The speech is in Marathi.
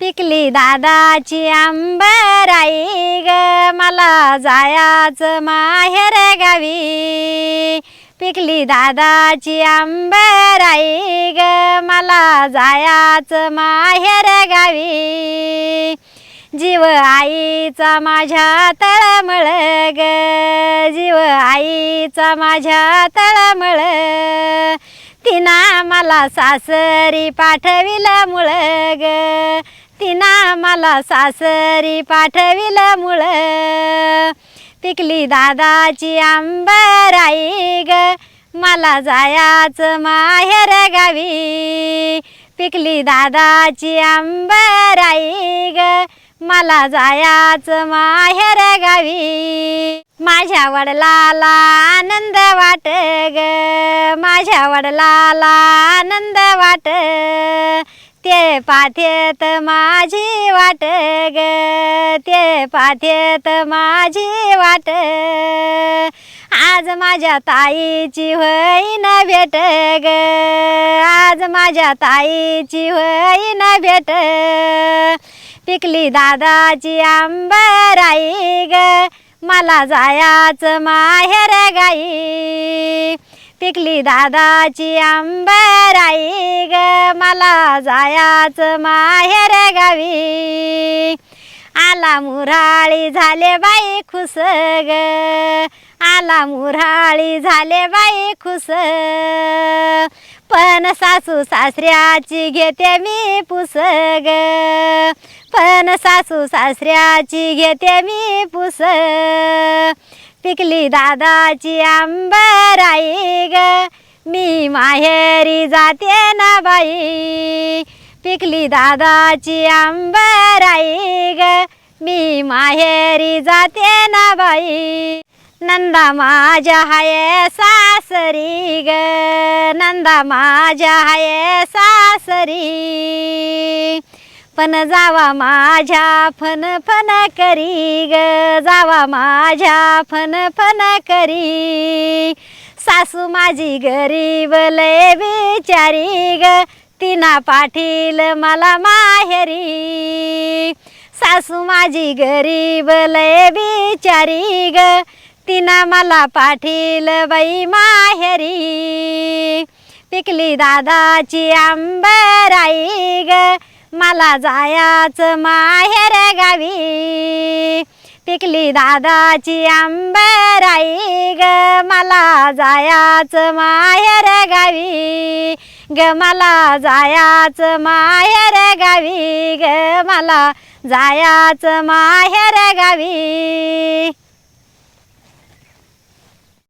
पिकली दादाची आंबराई ग मला जायाचं माहेर गावी. पिकली दादाची आंबराई ग मला जायाचं माहेर गावी. जीव आईचा माझ्या तळमळ ग जीव आईचा माझ्या तळमळ. तिना मला सासरी पाठविलं मुळ ग ना मला सासरी पाठविलं मुळ. पिकली दादाची आंबराई ग मला जायाचं माहेर गावी. पिकली दादाची आंबराई ग मला जायाचं माहेर गावी. माझ्या वडिलाला आनंद वाट ग माझ्या वडिलाला आनंद वाट. ते पाथेत माझी वाट ग. ते पाथेत माझी वाट. आज माझ्या ताईची होईन भेट ग. आज माझ्या ताईची होईन भेट. पिकली दादाची आंबराई ग. मला जायाच माहेर गाई. पिकली दादाची आंबराई ग मला जायाच माहेर गावी. आला मुराळी झाले बाई खुस ग आला मुराळी झाले बाई खुस. पण सासू सासऱ्याची घेते मी पुस ग पण सासू सासऱ्याची घेते मी पुस. पिकली दादाची आंबराई ग. मी माहेरी जाते ना बाई. पिकली दादाची आंबराई ग. मी माहेरी जाते ना बाई. नंदा माझ्या हाय सासरी ग. नंदा माझ्या हाय सासरी. पण जावा माझ्या फन फन करी ग. जावा माझ्या फन फन करी. सासू माझी गरीब लय बिचारी ग. तिना पाठील मला माहेरी. सासू माझी गरीब लय बिचारी ग. तिना मला पाठील बाई माहेरी. पिकली दादाची आंबराई ग. मला जायाचं माहेर गावी. पिकली दादाची आंबराई ग मला जायाचं माहेर गावी. ग मला जायाचं माहेर गावी. ग मला जायाचं माहेर गावी.